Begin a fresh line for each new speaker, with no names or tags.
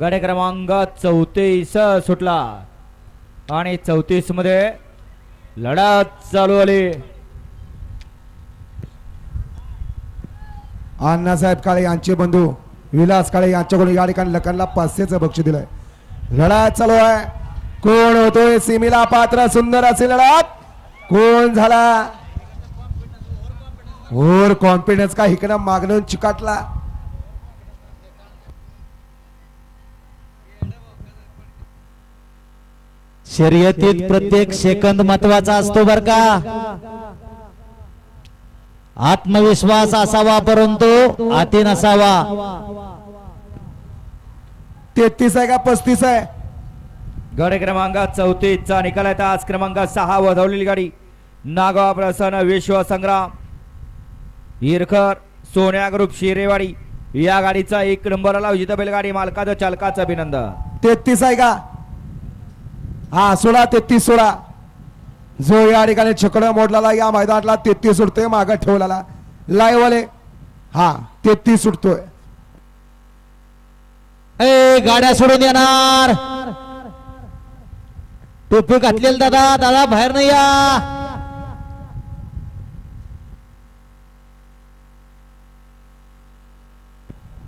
गडे क्रमांक चौतीस सुटला. आणि चौतीसमध्ये लढत चालू आली.
अण्णासाहेब काळे यांचे बंधू विलास काळे यांच्याकडून या ठिकाणी लखनला पाचशेचं बक्षी दिलंय. लढत चालू आहे. कोण होतोय? सिमीला पात्र सुंदर असे लढत. कोण झाला? ओर कॉन्फिडन्स. का इकडं मागणं चिकाटला?
शर्यतीत प्रत्येक सेकंद महत्त्वाचा असतो बर का? आत्मविश्वास असावा परंतु आती नसावा
तेहतीस आहे का पस्तीस आहे?
गाडी क्रमांक चौतीसचा निकाल आहे. आज क्रमांक सहा वधवलेली गाडी. नागाव प्रसन्न विश्व संग्राम. हिरखर सोन्या ग्रुप शिरेवाडी. या गाडीचा एक नंबरला विजेता बैलगाडी मालकाचं चालकाचं अभिनंदन.
तेहतीस आहे का? हा सोळा तेहतीस सोळा जो या ठिकाणी छकडं मोडलाला या मैदानातला तेहतीस सुटतोय मागं ठेवलेला. लाईव्ह हा तेहतीस सुटतोय
ए गाड्या सोडून येणार. टोपी घातलेली दादा दादा बाहेर नाही या.